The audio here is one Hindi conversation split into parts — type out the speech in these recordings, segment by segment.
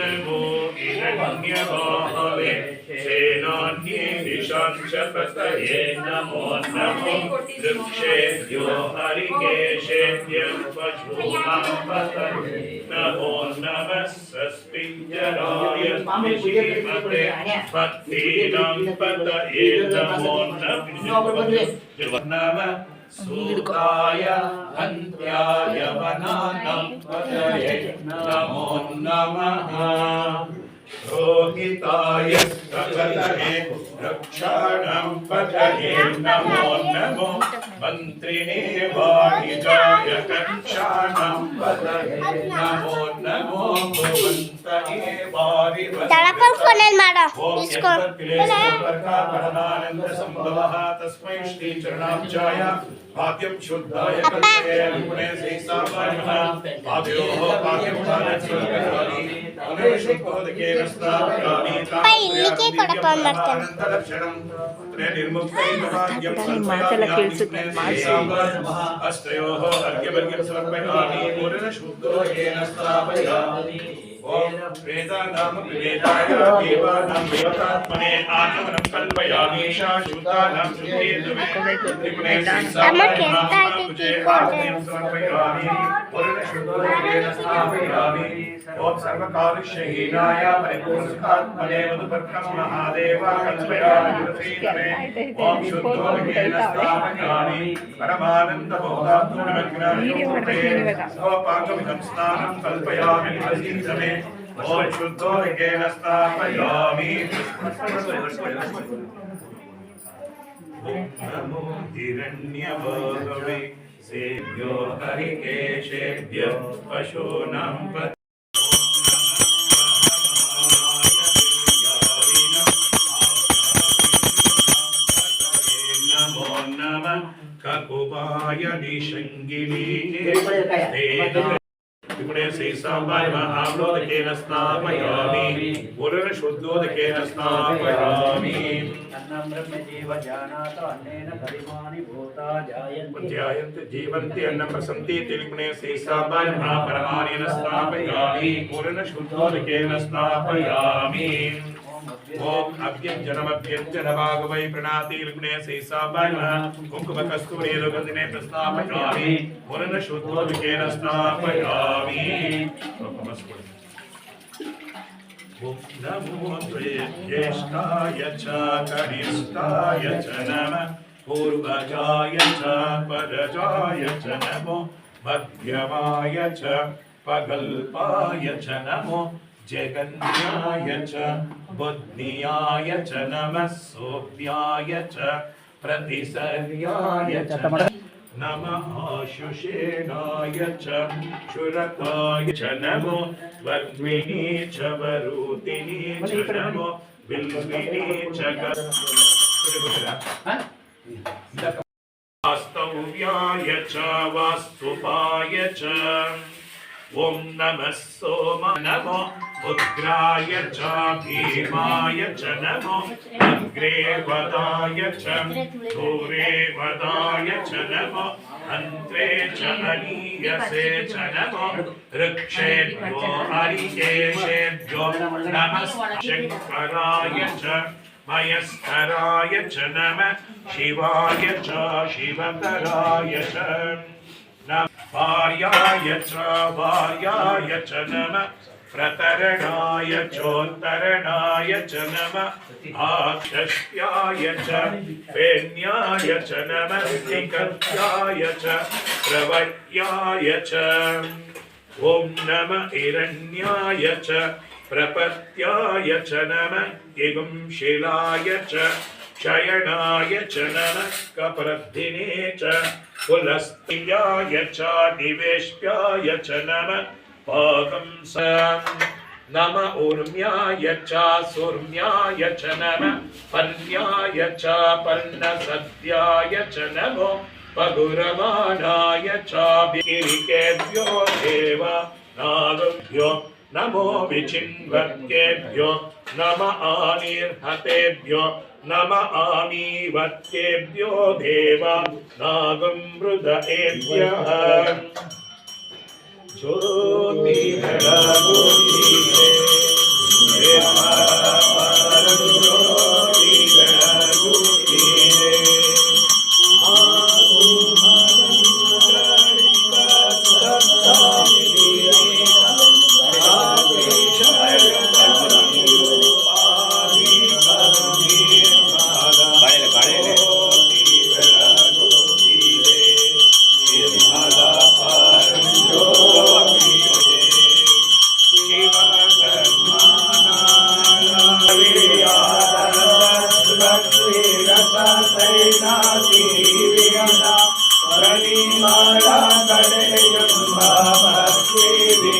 नमो हिरण्यवाहवे सेनान्ये दिशां नमो नमो, वृक्षेभ्यो हरिकेशेभ्यः पतये नमो नमः सस्मिञ्जराय विषीमते भक्तीनां पतये नमो। नमः। सूताय हन्त्याय वनानां पतये नमो नमः। रोहिताय पतये रक्षाणां पतये नमो नमो। मन्त्रिणे वाणिजाय कक्षाणां पतये नमो नमो। भुवन्तये ತಳಪಲ್ ಕೊನೆಲ್ ಮಾಡೋ ಇಸ್ಕೋ ತಸ್ಮೈ ಶ್ರೀ ಚರಣಾಬ್ಜಾಯ वेदानां वेदाय देवानां देवतात्मने आत्मनं कल्पयामीशा शूतानां त्रिपुणे श्रीसामानामुजे आत्मनं समर्पयामि। वरुणशुद्धोरेण स्थापयामि। ॐ सर्वकालुष्यहीनाय परिपूर्णसुखात्मने मधुपर्कं महादेव कल्पयामि ॐ शुद्धोरेण स्थापयामि। परमानन्दबोधात्मनग्नानि स्वपाकमिदं स्नानं कल्पयामि हसीतमे పరిపూర్ణాత్మనే మధుపర్కం మహాదేవ కల్పయామి ప్రసీదమే ఓం శుద్ధోదకేన స్థాపయామి ताम्बरिव आम्लोदकेन स्नापयामि उरुणशुद्धोदकेन स्नापयामि जायन्ते जीवन्ति अन्नं प्रसन्ति तिलगुणे श्रीसाम्बारिव परमानेन स्नापयामि उरुणशुद्धोदकेन स्नापयामि ఓం అభ్యంజనమభ్యంజన భాగవై ప్రణాతి లుగ్నే శేషాబాయ కుంకుమ కస్తూరి రుగదినే ప్రస్థాపయామి పురణ శుద్ధోదకేన స్నాపయామి నమో జ్యేష్ఠాయ చ కనిష్ఠాయ చ నమ పూర్వజాయ చ పరజాయ చ నమో మధ్యమాయ చ పగల్పాయ చ నమో जगन्याय च, बुद्धियाय च नमः सोऽप्याय च, प्रतिसर्याय च नमः शुषेणाय च, शुरकाय च, नमो वग्मिनी च वरुतिनी च, नमो बिल्विनी च, वास्तव्याय च, वास्तुपाय च ॐ नमः सोम, नमो उग्राय च भीमाय च नमो, अग्रे वदाय च, दूरे वदाय च नमो, अन्त्रे च अनीयसे च नमो हरिकेशेभ्यो नमशङ्कराय च, मयस्कराय च नम, शिवाय च, शिवकराय च भार्याय च भार्याय च नम। చ నమ ప్రతరణాయ చోత్తరణాయ చ నమ ఆక్షస్యాయ చ వేణ్యాయ చ నమ నికత్యాయ చ ప్రవర్యాయ చ ఓం నమ హిరణ్యాయ చ ప్రపత్యాయ చ నమ ఇగుం శిలాయ చ శయనాయ చ నమ కప్రద్ధినే చ पाकं स नम उर्म्याय च सुर्म्याय च नम। पर्ण्याय च पर्णसद्याय च नमो। पगुरमाणाय चाभिरिकेभ्यो देव। नागभ्यो नमो विचिन्वत्येभ्यो। नम आनिर्हतेभ्यो। नम आमीवत्येभ्यो देव। नागं मृदएभ्यः Somi Hera Gurti My Devi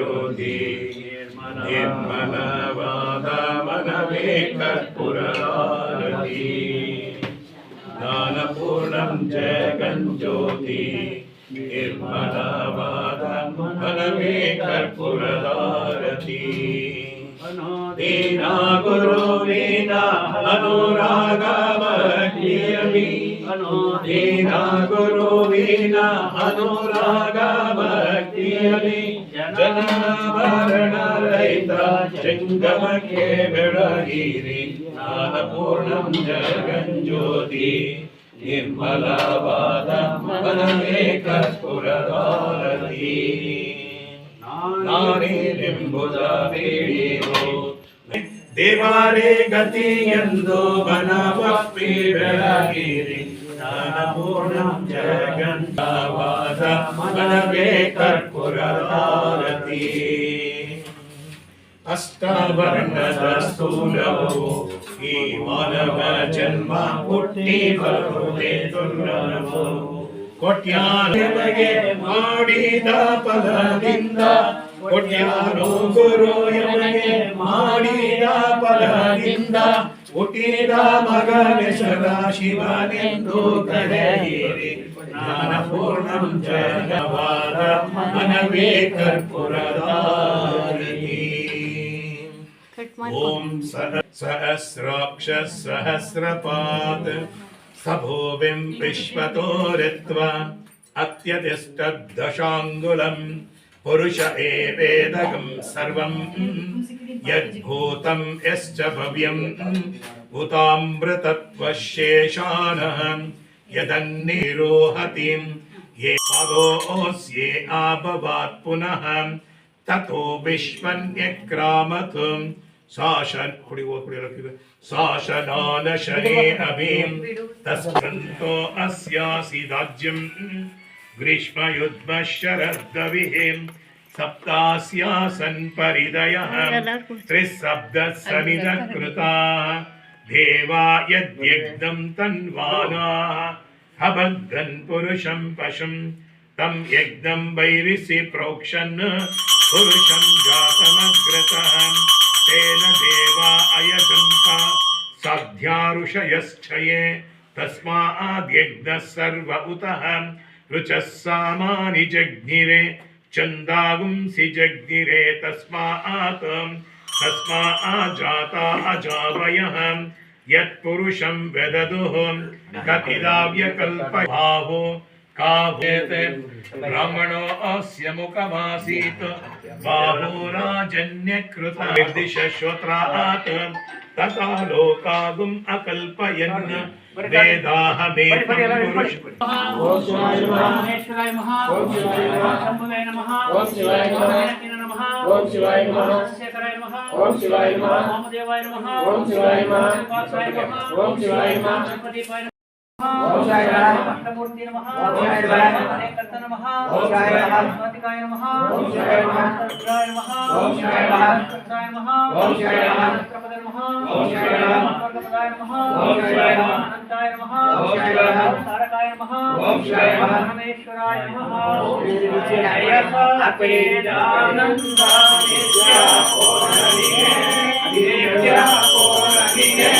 ಜ್ಯೋತಿ ನಿರ್ಮಲವಾದ ಮನವೇ ಕರ್ಪುರಹಾರತಿ ಜ್ಞಾನಪೂರ್ಣಂ ಜಗಜ್ಯೋತಿ ನಿರ್ಮಲವಾದ ಮನವೇ ಕರ್ಪುರಹಾರತಿ दीना गुरु वीना वीणा अनुरागवतीर्णि दीना गुरु वीणा अनुरागवतीर्णि जनभरणरहित शृङ्गमके बिळगिरि ज्ञानपूर्णं जगञ्ज्योति। निर्मलवादमनमेकस्फुरदारती ದೇವಾರೇ ಗತಿ ಎಂದು ಮನವಪ್ಪಿ ಬೆಳಗಿರಿ ಜ್ಞಾನಪೂರ್ಣ ಜಗಂತವಾದ ಮನವೇ ಕರ್ಪುರದಾರತಿ ಅಷ್ಟವರ್ಣದ ಸ್ಥೂಲವು ಈ ಮಾನವ ಜನ್ಮ ಹುಟ್ಟಿ ಬರುವುದೇ ದುರ್ಲಭವು ಕೊಟ್ಯಾನಗೆ ಮಾಡಿದ ಫಲದಿಂದ ಕೊಟ್ಯಾನು ಗುರು ಎನಗೆ ಮಾಡಿದ ಫಲದಿಂದ ಹುಟ್ಟಿದ ಮಗನೆ ಸದಾಶಿವನೆಂದು ಕರೆಯಿರಿ. ಜ್ಞಾನಪೂರ್ಣಂ ಜಗವಾದ ಮನವೇ ಕರ್ಪುರದಾರಿ ಓಂ ಸಹ ಸಹಸ್ರಾಕ್ಷ ಸಹಸ್ರಪಾತ್ सभूमिम् विश्वतो ऋत्वा अत्यतिष्ठदशाङ्गुलम् पुरुष एवेदगम् सर्वम् यद्भूतम् यश्च भव्यम् उतामृतत्वशेषानः। यदन्निरोहतिम् ये पदोऽस्ये आभवात् पुनः। ततो विश्वन्यक्रामत् शासन कुड़ी वो कुड़ी रखी शासनानशने अभिं तस्कन्तो अस्यासीदाज्यं ग्रीष्मयुद्मशरद्गविः सप्तास्यासन् परिदयः त्रिशब्दः समिदकृताः देवा तन्वानाः पुरुषं पशुं। तं यज्ञं वैरिसि प्रोक्षन्। पुरुषं जातमग्रतः। तेन देवा अयजन्त साध्यारुषयश्चये तस्माद्यज्ञः सर्व उतः। रुचः सामानि जग्निरे चन्दागुंसि जग्निरे तस्मात् तस्माजाता अजावयः। यत्पुरुषं वेददुः। कपिदाव्यकल्पभावो काभेत् ब्राह्मणो अस्य मुखमासीत्। बाहुराजन्यकृता। दिशश्वत्रात् तथा लोकागुम अकल्पयन्। वेदाहमेकं पुरुष ॐ शिवाय नमः ॐ शिवाय नमः। ॐ शिवाय नमः। ॐ शिवाय नमः। ॐ शिवाय नमः। ॐ शिवाय नमः। ॐ शिवाय नमः। ॐ शिवाय नमः। ॐ शिवाय नमः। ఓం సాయి రామ కృష్ణమూర్తి నమః. ఓం సాయి రామ అనేకర్త నమః. ఓం సాయి రామ స్వాతికాయ నమః. ఓం సాయి రామ రుద్రాయ నమః. ఓం సాయి రామ రుద్రాయ నమః. ఓం సాయి రామ రుద్రపద నమః. ఓం సాయి రామ స్వర్గపదాయ నమః. ఓం సాయి రామ అనంతాయ నమః. ఓం సాయి రామ తారకాయ నమః. ఓం సాయి రామ పరమేశ్వరాయ నమః. ఓం విజయ అపేదానందా నిత్య కోరనిగే నిత్య కోరనిగే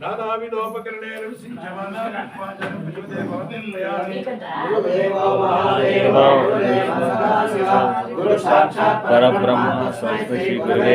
నానావిధోపకరణేన పరబ్రహ్మ స్వస్తి శ్రీ గురువే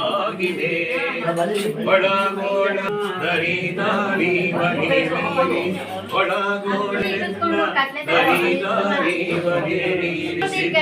ಸುತ್ತಮುತ್ತಲಾಗಿದೆ ಒಳಗೋಳ ದರಿ ದಾರಿ ಬರಿ ಬರಿ ಒಳಗೋಳ ದರಿ ದಾರಿ ಬರಿ ಸಿದ್ಧ